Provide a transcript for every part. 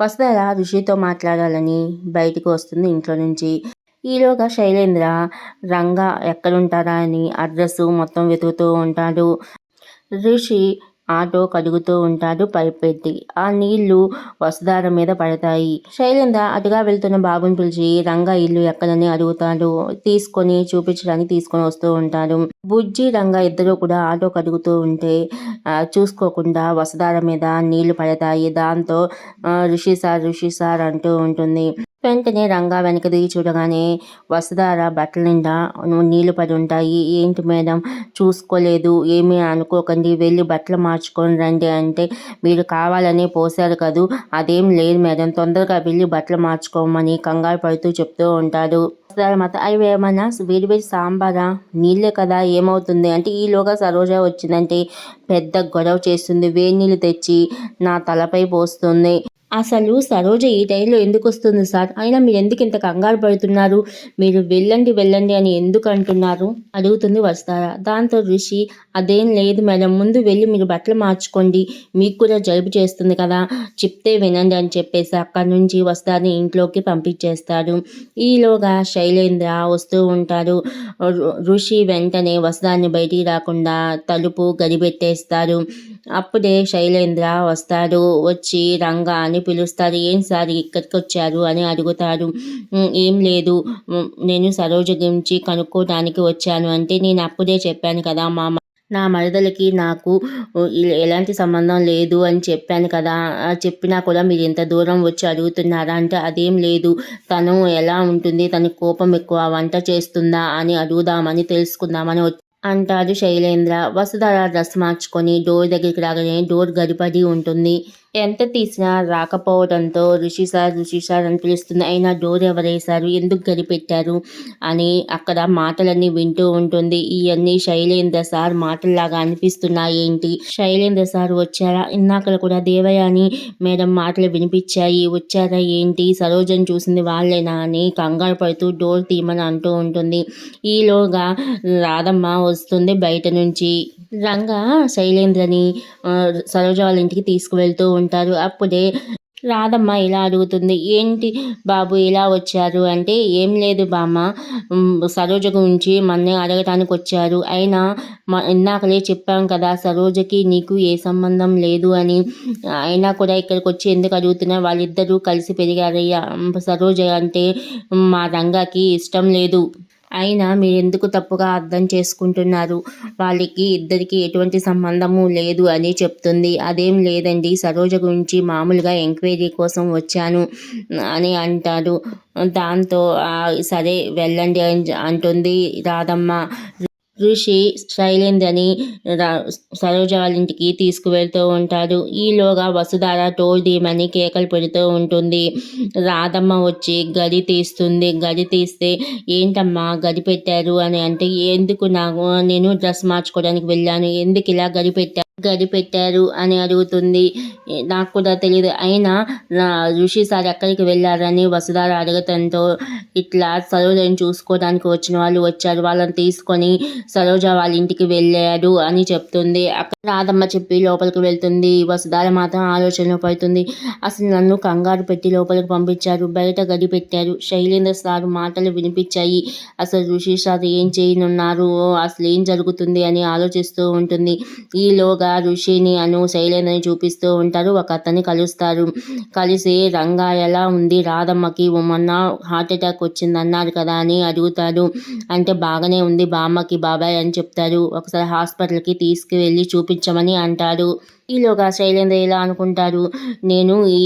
వసుధర ఋషితో మాట్లాడాలని బయటికి వస్తుంది ఇంట్లో నుంచి. ఈలోగా శైలేంద్ర రంగా ఎక్కడుంటారా అని అడ్రస్ మొత్తం వెతుకుతూ ఉంటాడు. ఋషి ఆటో కడుగుతూ ఉంటాడు పైప్ పెట్టి ఆ నీళ్ళు వసుధార మీద పడతాయి. శైలేంద్ర అటుగా వెళ్తున్న బాబుని పిలిచి రంగా ఇల్లు ఎక్కడని అడుగుతాడు. తీసుకొని చూపించడానికి తీసుకొని వస్తూ ఉంటాడు. బుజ్జి రంగా ఇద్దరు కూడా ఆటో కడుగుతూ ఉంటే చూసుకోకుండా వసుధార మీద నీళ్ళు పడతాయి. దాంతో ఋషి సార్ ఋషి సార్ అంటూ ఉంటుంది. వెంటనే రంగా వెనక దిగి చూడగానే వసుధార బట్టల నిండా నీళ్ళు పడి ఉంటాయి. ఏంటి మేడం? చూసుకోలేదు. ఏమీ అనుకోకండి. వెళ్ళి బట్టలు మార్చుకొని రండి అంటే మీరు కావాలని పోసారు కదూ? అదేం లేదు మేడం. తొందరగా వెళ్ళి బట్టలు మార్చుకోమని కంగారు పడుతూ చెప్తూ ఉంటాడు. మాత్రం అవి ఏమన్నా వేడి వేడి సాంబారా? నీళ్ళే కదా ఏమవుతుంది? అంటే ఈలోగా సరోజ వచ్చిందంటే పెద్ద గొడవ చేస్తుంది. వేడి నీళ్ళు తెచ్చి నా తలపై పోస్తుంది. అసలు సరోజ ఈ టైంలో ఎందుకు వస్తుంది సార్? అయినా మీరు ఎందుకు ఇంత కంగారు పడుతున్నారు? మీరు వెళ్ళండి వెళ్ళండి అని ఎందుకు అంటున్నారు? అడుగుతుంది వస్తారా దాంతో ఋషి అదేం లేదు మేడం ముందు వెళ్ళి మీరు బట్టలు మార్చుకోండి. మీకు కూడా జలుబు చేస్తుంది కదా చెప్తే వినండి అని చెప్పేసి అక్కడి నుంచి వస్తారని ఇంట్లోకి పంపించేస్తారు ఈలోగా శైలేంద్ర వస్తూ ఉంటారు ఋషి వెంటనే వస్తాన్ని బయటికి రాకుండా తలుపు గడిపెట్టేస్తారు అప్పుడే శైలేంద్ర వస్తాడు. వచ్చి రంగా అని పిలుస్తారు ఏం సార్ ఇక్కడికి వచ్చారు అని అడుగుతారు ఏం లేదు. నేను సరోజ గురించి కనుక్కోవడానికి వచ్చాను. అంటే నేను అప్పుడే చెప్పాను కదా మా నా మరదలకి నాకు ఎలాంటి సంబంధం లేదు అని చెప్పాను కదా. చెప్పినా కూడా మీరు ఇంత దూరం వచ్చి అడుగుతున్నారా? అంటే అదేం లేదు. తను ఎలా ఉంటుంది? తన కోపం ఎక్కువ. వంట చేస్తుందా? అని అడుగుదామని తెలుసుకుందామని అంటాడు శైలేంద్ర. వసుధర డ్రెస్ మార్చుకొని డోర్ దగ్గరికి రాగానే డోర్ గడిపడి ఉంటుంది. ఎంత తీసినా రాకపోవడంతో ఋషి సార్ ఋషి సార్ అని పిలుస్తుంది అయినా డోర్ ఎవరేశారు? ఎందుకు గడిపెట్టారు అని అక్కడ మాటలన్నీ వింటూ ఉంటుంది. ఇవన్నీ శైలేంద్ర సార్ మాటల్లాగా అనిపిస్తున్నాయి ఏంటి శైలేంద్ర సార్ వచ్చారా? ఇన్నాకలు కూడా దేవయాని మేడం మాటలు వినిపించాయి. వచ్చారా ఏంటి? సరోజన్ చూసింది వాళ్ళేనా అని కంగారు పడుతూ డోర్ తీయమని అంటూ ఉంటుంది. ఈలోగా రాధమ్మ వస్తుంది బయట నుంచి. రంగా శైలేంద్రని సరోజ వాళ్ళ ఇంటికి తీసుకువెళ్తూ ఉంటారు. అప్పుడే రాధమ్మ ఇలా అడుగుతుంది ఏంటి బాబు ఇలా వచ్చారు? అంటే ఏం లేదు బామ్మ సరోజ గురించి మన్నే అడగటానికి వచ్చారు. అయినా మా ఇందాకలే చెప్పాం కదా సరోజకి నీకు ఏ సంబంధం లేదు అని. అయినా కూడా ఇక్కడికి వచ్చి ఎందుకు అడుగుతున్నా? వాళ్ళిద్దరూ కలిసి పెరిగారయ్యా. సరోజ అంటే మా రంగాకి ఇష్టం లేదు. అయినా మీరెందుకు తప్పుగా అర్థం చేసుకుంటున్నారు? వాళ్ళకి ఇద్దరికి ఎటువంటి సంబంధము లేదు అని చెప్తుంది. అదేం లేదండి. సరోజ గురించి మామూలుగా ఎంక్వైరీ కోసం వచ్చాను అని అంటాడు. దాంతో సరే వెళ్ళండి అని అంటుంది రాధమ్మ. ఋషి శైలేంద్రని సరోజ వాళ్ళ ఇంటికి తీసుకువెళ్తూ ఉంటారు ఈలోగా వసుధార టోల్ దీమని కేకలు పెడుతూ ఉంటుంది. రాధమ్మ వచ్చి గది తీస్తుంది. గది తీస్తే ఏంటమ్మా గది పెట్టారు అని అంటే ఎందుకు నాకు నేను డ్రెస్ మార్చుకోవడానికి వెళ్ళాను. ఎందుకు ఇలా గది పెట్టారు గది పెట్టారు అని అడుగుతుంది. నాకు కూడా తెలియదు అయినా ఋషి సార్ ఎక్కడికి వెళ్ళారని వసుధార అడగటంతో ఇట్లా సరోజని చూసుకోవడానికి వచ్చిన వాళ్ళు వచ్చారు. వాళ్ళని తీసుకొని సరోజ వాళ్ళ ఇంటికి వెళ్ళాడు అని చెప్తుంది. అక్కడ రాధమ్మ చెప్పి లోపలికి వెళ్తుంది. వసుధార మాత్రం ఆలోచనలో పడుతుంది. అసలు నన్ను కంగారు పెట్టి లోపలికి పంపించారు. బయట గడి పెట్టారు. శైలేంద్ర సార్ మాటలు వినిపించాయి. అసలు ఋషి సార్ ఏం చేయనున్నారు? అసలు ఏం జరుగుతుంది అని ఆలోచిస్తూ ఉంటుంది. ఈలోగా ఋషిని అను శైలేంద్రని చూపిస్తూ ఉంటారు ఒక అతన్ని కలుస్తారు కలిసి రంగా ఎలా ఉంది? రాధమ్మకి మొన్న హార్ట్ అటాక్ వచ్చింది అన్నారు కదా అని అడుగుతారు అంటే బాగానే ఉంది బామ్మకి బాబాయ్ అని చెప్తారు ఒకసారి హాస్పిటల్కి తీసుకువెళ్ళి చూపించమని అంటారు ఈలోగా శైలేంద్ర ఇలా అనుకుంటారు నేను ఈ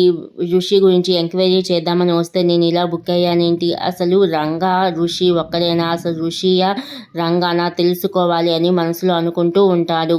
ఋషి గురించి ఎంక్వైరీ చేద్దామని వస్తే నేను ఇలా బుక్ అయ్యానేంటి? అసలు రంగా ఋషి ఒక్కడైనా? అసలు ఋషియా రంగానా? తెలుసుకోవాలి అని మనసులో అనుకుంటూ ఉంటాడు.